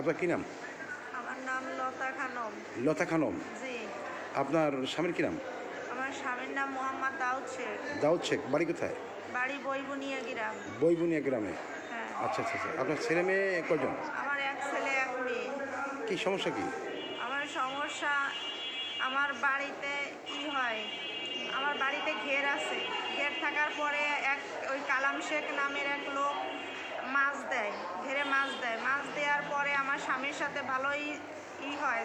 আপনার কী নাম? আমার নাম লতা খানম। লতা খানম। জি। আপনার স্বামীর কি নাম? আমার স্বামীর নাম মোহাম্মদ দাউদ শেখ। দাউদ শেখ বাড়ি কোথায়? বাড়ি বইবুনিয়া গ্রাম। বইবুনিয়া গ্রামে। হ্যাঁ। আচ্ছা আচ্ছা আচ্ছা। আপনার ছেলে মেয়ে কজন আমার এক ছেলে এক মেয়ে। কী সমস্যা কী? আমার সমস্যা আমার বাড়িতে কি হয়? আমার বাড়িতে ঘের আছে। ঘের থাকার পরে এক ওই কালাম শেখ নামের এক লোক মাছ দেয়, ঘেরে মাছ দেয়। মাছ দেওয়ার পরে আমার স্বামীর সাথে ভালোই ই হয়,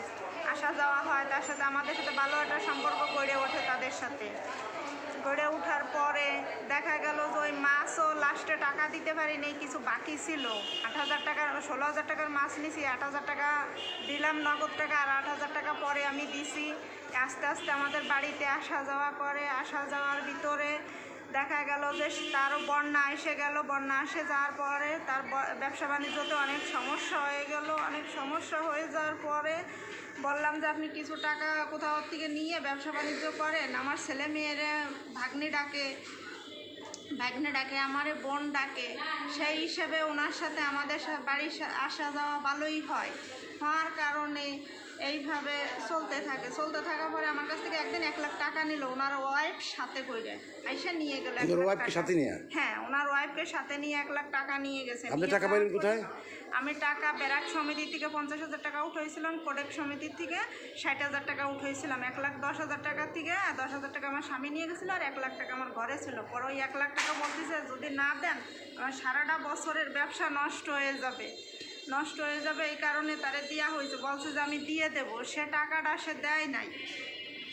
আসা যাওয়া হয়। তার সাথে আমাদের সাথে ভালো একটা সম্পর্ক গড়ে ওঠে তাদের সাথে। গড়ে ওঠার পরে দেখা গেল যে ওই মাছও লাস্টে টাকা দিতে পারিনি, কিছু বাকি ছিল। আট হাজার টাকা ষোলো হাজার টাকার মাছ নিছি, আট হাজার টাকা দিলাম, নগদ টাকা, আর আট হাজার টাকা পরে আমি দিছি। আস্তে আস্তে আমাদের বাড়িতে আসা যাওয়া করে, আসা যাওয়ার ভিতরে দেখা গেল যে তারও বন্যা এসে গেল, বন্যা এসে যাওয়ার পরে তার ব্যবসা বাণিজ্যতে অনেক সমস্যা হয়ে গেল, অনেক সমস্যা হয়ে যাওয়ার পরে বললাম যে আপনি কিছু টাকা কোথাও থেকে নিয়ে ব্যবসা বাণিজ্য করেন। আমার ছেলে মেয়েরা ভাগ্নি ডাকে, ভাগ্নে ডাকে, আমারে বোন ডাকে। সেই হিসেবে ওনার সাথে আমাদের বাড়ির আসা যাওয়া ভালোই হয়। হওয়ার কারণে এইভাবে চলতে থাকে। চলতে থাকার পরে আমার কাছ থেকে একদিন এক লাখ টাকা নিল। ওনার ওয়াইফ সাথে করে আইসা নিয়ে গেল লাখ ওয়াইফকে সাথে নিয়ে? হ্যাঁ ওনার ওয়াইফকে সাথে নিয়ে এক লাখ টাকা নিয়ে গেছে। আপনি টাকা পাইলেন কোথায়? আমি টাকা ব্যারাক সমিতি থেকে পঞ্চাশ হাজার টাকা উঠাইছিলাম কোডেক সমিতির থেকে ষাট হাজার টাকা উঠাইছিলাম। এক লাখ দশ হাজার টাকা থেকে দশ হাজার টাকা আমার স্বামী নিয়ে গেছিল আর এক লাখ টাকা আমার ঘরে ছিল। পরে ওই এক লাখ টাকা বলতেছে যদি না দেন আমার সারাটা বছরের ব্যবসা নষ্ট হয়ে যাবে। নষ্ট হয়ে যাবে এই কারণে তারে দেওয়া হয়েছে। বলছে যে আমি দিয়ে দেবো, সে টাকাটা সে দেয় নাই।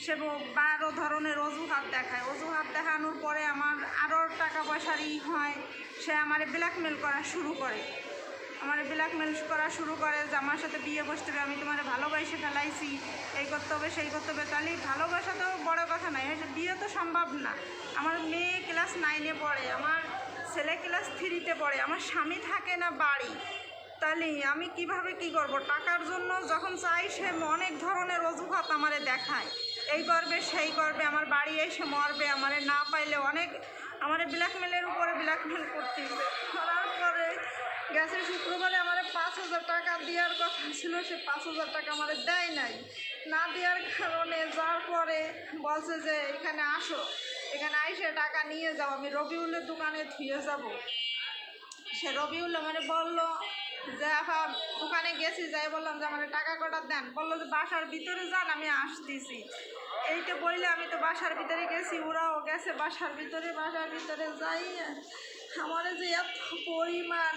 সে বারো ধরনের অজুহাত দেখায়। অজুহাত দেখানোর পরে আমার আরও টাকা পয়সার ই হয়, সে আমার ব্ল্যাকমেল করা শুরু করে। আমার ব্ল্যাকমেল করা শুরু করে যে আমার সাথে বিয়ে বসতে হবে, আমি তোমার ভালোবাসে ফেলাইছি, এই করতে হবে, সেই করতে হবে। তাহলে ভালোবাসা তো বড় কথা নয় বিয়ে তো সম্ভব না। আমার মেয়ে ক্লাস নাইনে পড়ে, আমার ছেলে ক্লাস থ্রিতে পড়ে, আমার স্বামী থাকে না বাড়ি। তাহলে আমি কীভাবে কি করব? টাকার জন্য যখন চাই, সে অনেক ধরনের অজুহাত আমারে দেখায়। এই করবে, সেই করবে, আমার বাড়ি এসে মরবে, আমারে না পাইলে অনেক আমারে ব্ল্যাকমেলের উপরে ব্ল্যাকমেল করতেছে। করার পরে গেছে শুক্রবারে আমার পাঁচ হাজার টাকা দেওয়ার কথা ছিল, সে পাঁচ হাজার টাকা আমার দেয় নাই। না দেওয়ার কারণে যাওয়ার পরে বলছে যে, এখানে আসো, এখানে আইসে টাকা নিয়ে যাও, আমি রবিউলের দোকানে ধুয়ে যাব। সে রবিউল মানে বলল যে ওখানে গেছি, যাই বললাম যে, আমার টাকা কটা দেন? বলল যে, বাসার ভিতরে যান, আমি আসতেছি। এইটা বললে আমি তো বাসার ভিতরে গেছি, ওরাও গেছে বাসার ভিতরে বাসার ভিতরে যাই আমার যে এত পরিমাণ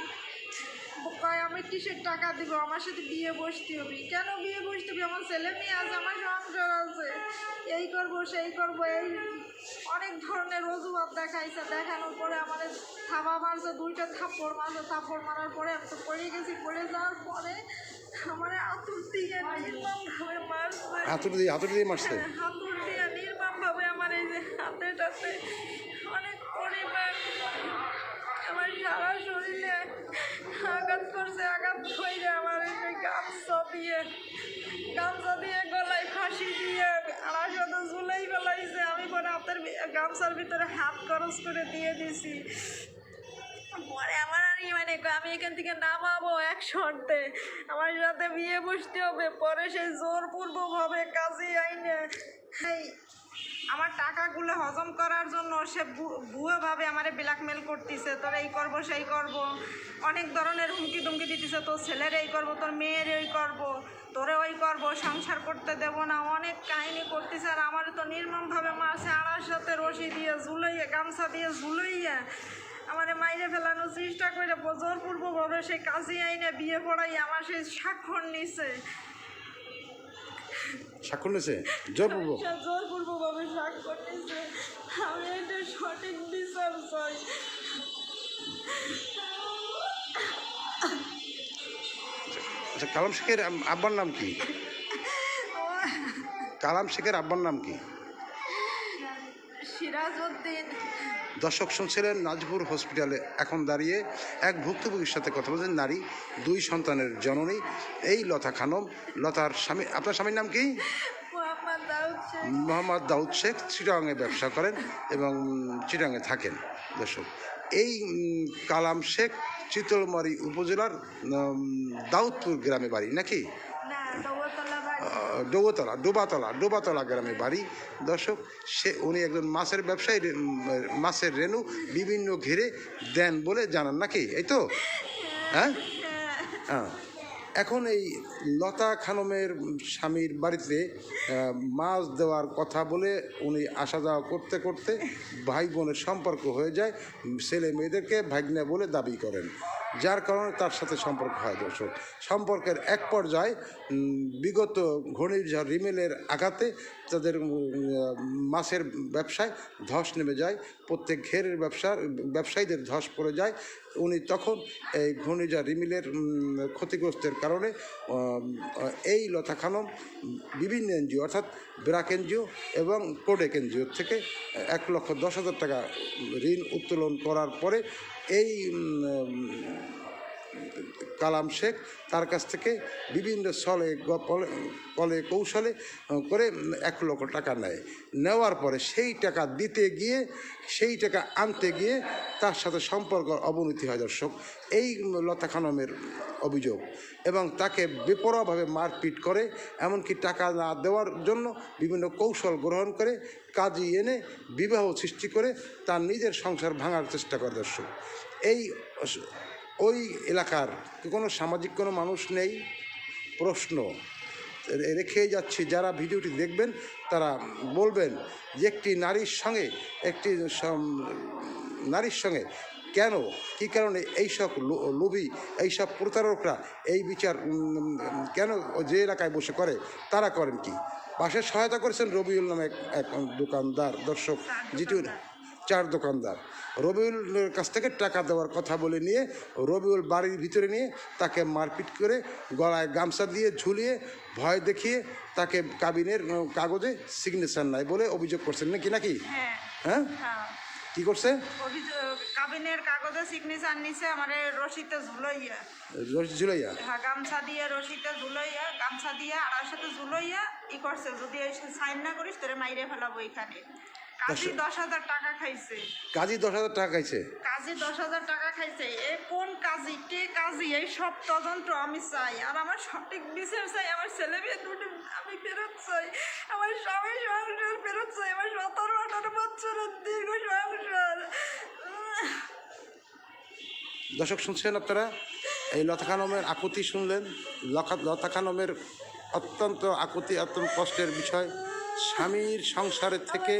কয় আমি কিসের টাকা দিব? আমার সাথে বিয়ে বসতে হবে। কেন বিয়ে বসতে হবে? আমার ছেলে মেয়ে আছে আমার সংসার আছে। এই করব সেই করব এই অনেক ধরনের অজুহাত দেখাইছে। দেখানোর পরে আমাদের থাবা মারছে দুইটা থাপ্পড় মারছে। থাপ্পড় মারার পরে আমি তো পড়ে গেছি পড়ে যাওয়ার পরে আমার আতুর নির্মমভাবে মারছে। হাতুড়ি দিয়ে হাতুড়ি দিয়ে মারছে হ্যাঁ, হাতুড় দিয়ে নির্মমভাবে আমার এই যে হাতেটাতে অনেক পরিমাণ আমার সারা শরীরে আঘাত করছে আঘাত হয়ে আমার এই যে গামছা দিয়ে গামছা দিয়ে গলায় ফাঁসি দিয়ে আড়াই শত ঝুলাই ফেলাইছে। আমি পরে ভি- গামছার ভিতরে হাত খরচ করে দিয়ে দিছি। পরে আমার আর মানে আমি এখান থেকে নামাবো এক শর্তে। আমার সাথে বিয়ে বসতে হবে, পরে সেই জোরপূর্বকভাবে কাজে আইনে। এই আমার টাকাগুলো হজম করার জন্য সে ভুয়োভাবে আমারে ব্ল্যাকমেল করতেছে, তোর এই করব, সেই করব। অনেক ধরনের হুমকি টুমকি দিতেছে, তোর ছেলের এই করব, তোর মেয়ের এই করব, তোরে ওই করব, সংসার করতে দেব না। অনেক কাহিনি করতেছে আর আমার তো নির্মমভাবে মারছে আড়ার সাথে রশি দিয়ে ঝুলাইয়া, গামছা দিয়ে ঝুলাইয়া আমারে মাইরে ফেলানোর চেষ্টা করে জোরপূর্বকভাবে সে কাজে আইনে বিয়ে পড়াই আমার সেই স্বাক্ষর নিছে। স্বাক্ষর নিয়েছে জোরপূর্বক সে জোরপূর্বকভাবে স্বাক্ষর নিয়েছে এটা সঠিক বিচার চাই। আচ্ছা কালাম শেখের আব্বার নাম কি? কালাম শেখের আব্বার নাম কি? সিরাজউদ্দিন। দর্শক শুনছিলেন নাজপুর হসপিটালে এখন দাঁড়িয়ে এক ভুক্তভোগীর সাথে কথা বলছেন নারী দুই সন্তানের জননী এই লতা খানম। লতার স্বামী আপনার স্বামীর নাম কি? মোহাম্মদ দাউদ শেখ। চিটাঙে ব্যবসা করেন এবং চিটাঙে থাকেন দর্শক। এই কালাম শেখ চিতলমারি উপজেলার দাউদপুর গ্রামে বাড়ি নাকি? ডোবাতলা ডোবাতলা ডোবাতলা গ্রামে বাড়ি। দর্শক সে উনি একজন মাছের ব্যবসায়ী মাছের রেণু বিভিন্ন ঘিরে দেন বলে জানান নাকি? এই তো? হ্যাঁ। হ্যাঁ। এখন এই লতা খানমের স্বামীর বাড়িতে মাছ দেওয়ার কথা বলে উনি আসা যাওয়া করতে করতে ভাই বোনের সম্পর্ক হয়ে যায়, ছেলে মেয়েদেরকে ভাগ্নে বলে দাবি করেন। যার কারণে তার সাথে সম্পর্ক হয় দর্শক। সম্পর্কের এক পর্যায়ে বিগত ঘূর্ণিঝড় রিমেলের আঘাতে তাদের মাছের ব্যবসায় ধস নেমে যায়, প্রত্যেক ঘেরের ব্যবসার, ব্যবসায়ীদের ধস পড়ে যায় উনি তখন এই ঘূর্ণিঝড় রিমিলের ক্ষতিগ্রস্তের কারণে এই লতা খানম বিভিন্ন এনজিও, অর্থাৎ ব্রাক এনজিও এবং কোডেক এনজিও থেকে এক লক্ষ দশ হাজার টাকা ঋণ উত্তোলন করার পরে এই কালাম শেখ তার কাছ থেকে বিভিন্ন ছলে কলে- কৌশলে করে এক লক্ষ টাকা নেয়। নেওয়ার পরে সেই টাকা দিতে গিয়ে, সেই টাকা আনতে গিয়ে তার সাথে সম্পর্ক অবনতি হয় দর্শক। এই লতা খানমের অভিযোগ। এবং তাকে বেপরোয়াভাবে মারপিট করে, এমনকি টাকা না দেওয়ার জন্য বিভিন্ন কৌশল গ্রহণ করে, কাজে এনে বিবাহ সৃষ্টি করে তার নিজের সংসার ভাঙার চেষ্টা করে দর্শক। এই ওই এলাকার কোনো সামাজিক কোনো মানুষ নেই? প্রশ্ন। রেখে যাচ্ছি। যারা ভিডিওটি দেখবেন তারা বলবেন যে একটি নারীর সঙ্গে একটি নারীর সঙ্গে কেন কী কারণে এইসব লো- লোভী এইসব প্রতারকরা এই বিচার কেন যে এলাকায় বসে করে তারা করেন কি? পাশে সহায়তা করেছেন রবিউল নামে এক দোকানদার দর্শক যেটি চার দোকানদার। রবিউলের কাছ থেকে টাকা দেওয়ার কথা বলে নিয়ে রবিউল বাড়ির ভিতরে নিয়ে তাকে মারপিট করে গলায় গামছা দিয়ে ঝুলিয়ে ভয় দেখিয়ে তাকে কাবিনের কাগজে সিগনেচার নাই বলে অভিযোগ করছেন নাকি নাকি? হ্যাঁ। হ্যাঁ? হ্যাঁ। কি করছে? কাবিনের কাগজে সিগনেচার নিছে আমার রশিতে ঝুলইয়া। রশি ঝুলাইয়া? হ্যাঁ গামছা দিয়ে রশিতে ঝুলইয়া গামছা দিয়ে আড়ার সাথে ঝুলইয়া ই করছে যদি সাইন না করিস তোরে মাইরে ফেলাবো এখানে। কাজী দশ হাজার টাকা খাইছে। কাজী দশ হাজার টাকা খাইছে? কাজী দশ হাজার টাকা খাইছে। এ কোন কাজী? কে কাজী? এই সব তদন্ত আমি চাই। আর আমার সঠিক বিচার চাই। আমার ছেলে মেয়ে দুটো আমি ফেরত চাই। আমার স্বামী সংসার ফেরত চাই। আমার সতেরো আঠারো বছরের দীর্ঘ সংসার। দর্শক শুনছেন আপনারা? এই লতা খানমের আকুতি শুনলেন? লতা খানমের অত্যন্ত আকুতি অত্যন্ত কষ্টের বিষয়। স্বামীর সংসারের থেকে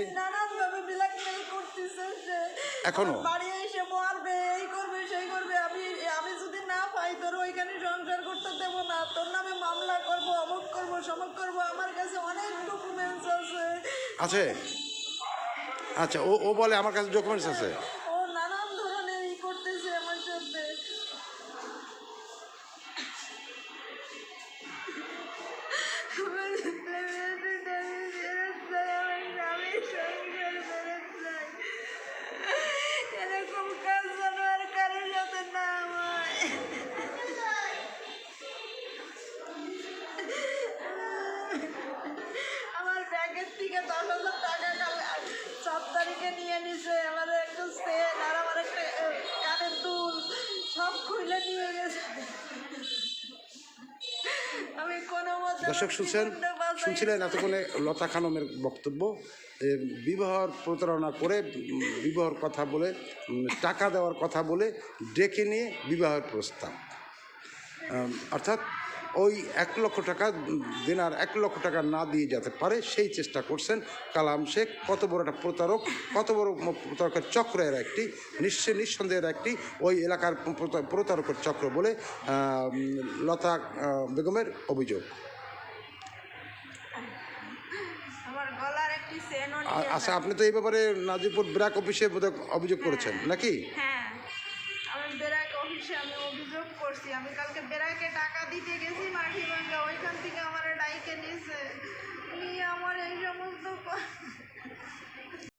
এখনও? বাড়ি এসে মারবে এই করবে সেই করবে। আমি আমি যদি না পাই তোর ওইখানে সংসার করতে দেব না। তোর নামে মামলা করব অমুক করব সমক করব। আমার কাছে অনেক ডকুমেন্টস আছে। আছে? আচ্ছা ও ও বলে আমার কাছে ডকুমেন্টস আছে। দর্শক শুনছেন, শুনছিলেন এতক্ষণে লতা খানমের বক্তব্য বিবাহর প্রতারণা করে বিবাহর কথা বলে টাকা দেওয়ার কথা বলে ডেকে নিয়ে বিবাহের প্রস্তাব। অর্থাৎ ওই এক লক্ষ টাকা দেনার এক লক্ষ টাকা না দিয়ে যেতে পারে সেই চেষ্টা করছেন কালাম শেখ। কত বড় একটা প্রতারক কত বড় প্রতারকের চক্র এর একটি নিশ্চয় নিঃসন্দেহের একটি ওই এলাকার প্রতা- প্রতারকের চক্র বলে লতা বেগমের অভিযোগ। আচ্ছা আপনি তো এই ব্যাপারে নাজিরপুর ব্র্যাক অফিসে অভিযোগ করেছেন নাকি? হ্যাঁ করছি আমি কালকে বেড়াকে টাকা দিতে গেছি মাটি ভাঙ্গা ওইখান থেকে আমার ডাইকে নিয়েছে নিয়ে আমার এই সমস্ত